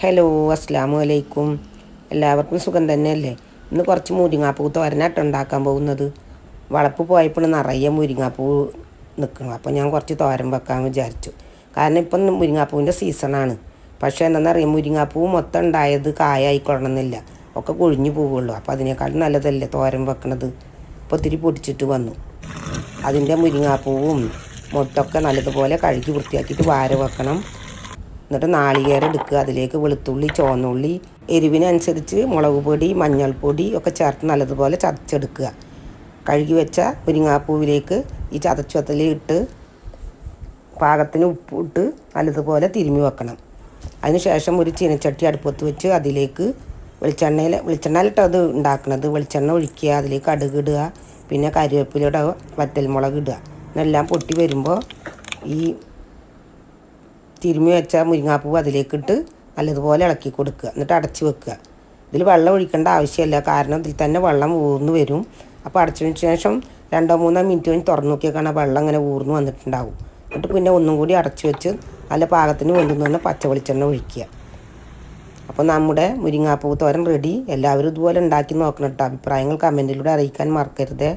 Hello അസ്സാമു അലൈക്കും എല്ലാവർക്കും സുഖം തന്നെയല്ലേ? ഇന്ന് കുറച്ച് മുരിങ്ങാപ്പൂ തോരനായിട്ട് ഉണ്ടാക്കാൻ പോകുന്നത്. വളപ്പ് പോയപ്പോൾ നിറയെ മുരിങ്ങാപ്പൂ നിൽക്കണം അപ്പോൾ ഞാൻ കുറച്ച് തോരൻ വെക്കാൻ വിചാരിച്ചു. കാരണം ഇപ്പം മുരിങ്ങാപ്പൂവിന്റെ സീസണാണ്. പക്ഷേ എന്താണെന്നറിയാം മുരിങ്ങാപ്പൂ മൊത്തം ഉണ്ടായത് കായായിക്കൊള്ളണമെന്നില്ല. ഒക്കെ കൊഴിഞ്ഞു പോവുള്ളൂ അപ്പോൾ അതിനേക്കാളും നല്ലതല്ലേ തോരൻ വെക്കണത്? ഇപ്പോൾ ഒത്തിരി പൊടിച്ചിട്ട് വന്നു. അതിന്റെ മുരിങ്ങാപ്പൂവും മുട്ടൊക്കെ നല്ലതുപോലെ കഴുകി വൃത്തിയാക്കിയിട്ട് വാര വെക്കണം. എന്നിട്ട് നാളികേരം എടുക്കുക. അതിലേക്ക് വെളുത്തുള്ളി ചുവന്നുള്ളി എരിവിനനുസരിച്ച് മുളക് പൊടി മഞ്ഞൾപ്പൊടി ഒക്കെ ചേർത്ത് നല്ലതുപോലെ ചതച്ചെടുക്കുക. കഴുകി വെച്ച മുരിങ്ങാപ്പൂവിലേക്ക് ഈ ചതച്ചുവത്തിൽ ഇട്ട് പാകത്തിന് ഉപ്പിട്ട് നല്ലതുപോലെ തിരുമ്മി വെക്കണം. അതിനുശേഷം ഒരു ചീനച്ചട്ടി അടുപ്പത്ത് വെച്ച് അതിലേക്ക് വെളിച്ചെണ്ണയിൽ വെളിച്ചെണ്ണയിലിട്ടത് അത് ഉണ്ടാക്കുന്നത് വെളിച്ചെണ്ണ ഒഴിക്കുക അതിലേക്ക് കടുക് ഇടുക പിന്നെ കറിവേപ്പിലയുടെ വറ്റൽമുളക് ഇടുക. എന്നെല്ലാം പൊട്ടി വരുമ്പോൾ ഈ തിരുമ്മി വെച്ച മുരിങ്ങാപ്പൂവ് അതിലേക്കിട്ട് നല്ലതുപോലെ ഇളക്കി കൊടുക്കുക. എന്നിട്ട് അടച്ചു വെക്കുക. ഇതിൽ വെള്ളം ഒഴിക്കേണ്ട ആവശ്യമില്ല. കാരണം ഇതിൽ തന്നെ വെള്ളം ഊർന്നു വരും. അപ്പോൾ അടച്ചതിന് ശേഷം രണ്ടോ മൂന്നോ മിനിറ്റ് കഴിഞ്ഞ് തുറന്നു നോക്കിയാൽ കാണാൻ വെള്ളം ഇങ്ങനെ ഊർന്നു വന്നിട്ടുണ്ടാവും. എന്നിട്ട് പിന്നെ ഒന്നും കൂടി അടച്ചു വെച്ച് നല്ല പാകത്തിന് വേണ്ടുന്ന തന്നെ പച്ച വെളിച്ചെണ്ണ ഒഴിക്കുക. അപ്പോൾ നമ്മുടെ മുരിങ്ങാപ്പൂ തോരൻ റെഡി എല്ലാവരും ഇതുപോലെ ഉണ്ടാക്കി നോക്കണം കേട്ടോ. അഭിപ്രായങ്ങൾ കമന്റിലൂടെ അറിയിക്കാൻ മറക്കരുത്.